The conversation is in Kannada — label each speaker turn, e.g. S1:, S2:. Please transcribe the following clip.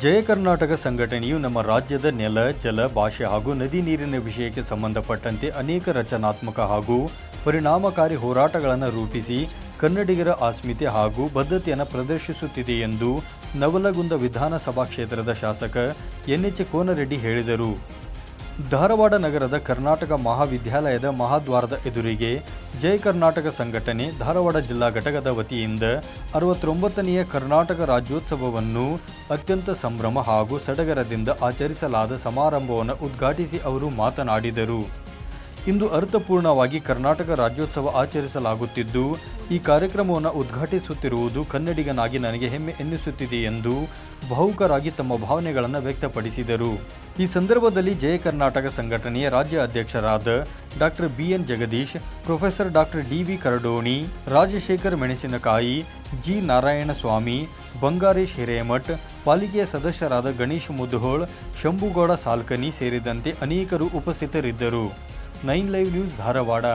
S1: ಜಯ ಕರ್ನಾಟಕ ಸಂಘಟನೆಯು ನಮ್ಮ ರಾಜ್ಯದ ನೆಲ, ಜಲ, ಭಾಷೆ ಹಾಗೂ ನದಿ ನೀರಿನ ವಿಷಯಕ್ಕೆ ಸಂಬಂಧಪಟ್ಟಂತೆ ಅನೇಕ ರಚನಾತ್ಮಕ ಹಾಗೂ ಪರಿಣಾಮಕಾರಿ ಹೋರಾಟಗಳನ್ನು ರೂಪಿಸಿ ಕನ್ನಡಿಗರ ಅಸ್ಮಿತೆ ಹಾಗೂ ಬದ್ಧತೆಯನ್ನು ಪ್ರದರ್ಶಿಸುತ್ತಿದೆ ಎಂದು ನವಲಗುಂದ ವಿಧಾನಸಭಾ ಕ್ಷೇತ್ರದ ಶಾಸಕ ಎನ್ಎಚ್ ಕೋನರೆಡ್ಡಿ ಹೇಳಿದರು. ಧಾರವಾಡ ನಗರದ ಕರ್ನಾಟಕ ಮಹಾವಿದ್ಯಾಲಯದ ಮಹಾದ್ವಾರದ ಎದುರಿಗೆ ಜೈ ಕರ್ನಾಟಕ ಸಂಘಟನೆ ಧಾರವಾಡ ಜಿಲ್ಲಾ ಘಟಕದ ವತಿಯಿಂದ ಅರವತ್ತೊಂಬತ್ತನೆಯ ಕರ್ನಾಟಕ ರಾಜ್ಯೋತ್ಸವವನ್ನು ಅತ್ಯಂತ ಸಂಭ್ರಮ ಹಾಗೂ ಸಡಗರದಿಂದ ಆಚರಿಸಲಾದ ಸಮಾರಂಭವನ್ನು ಉದ್ಘಾಟಿಸಿ ಅವರು ಮಾತನಾಡಿದರು. ಇಂದು ಅರ್ಥಪೂರ್ಣವಾಗಿ ಕರ್ನಾಟಕ ರಾಜ್ಯೋತ್ಸವ ಆಚರಿಸಲಾಗುತ್ತಿದ್ದು, ಈ ಕಾರ್ಯಕ್ರಮವನ್ನು ಉದ್ಘಾಟಿಸುತ್ತಿರುವುದು ಕನ್ನಡಿಗನಾಗಿ ನನಗೆ ಹೆಮ್ಮೆ ಎನ್ನಿಸುತ್ತಿದೆ ಎಂದು ಭಾವುಕರಾಗಿ ತಮ್ಮ ಭಾವನೆಗಳನ್ನು ವ್ಯಕ್ತಪಡಿಸಿದರು. ಈ ಸಂದರ್ಭದಲ್ಲಿ ಜಯ ಕರ್ನಾಟಕ ಸಂಘಟನೆಯ ರಾಜ್ಯ ಅಧ್ಯಕ್ಷರಾದ doctor B N Jagadish, professor doctor D V Karadoni, Rajashekar Menasinakai, G. Narayanaswamy, Bangaresh Hiremath, ಪಾಲಿಕೆಯ ಸದಸ್ಯರಾದ ಗಣೇಶ್ ಮುದ್ಹೋಳ್ ಶಂಭುಗೌಡ ಸಾಲ್ಕನಿ ಸೇರಿದಂತೆ ಅನೇಕರು ಉಪಸ್ಥಿತರಿದ್ದರು. Nine live news Dharwad.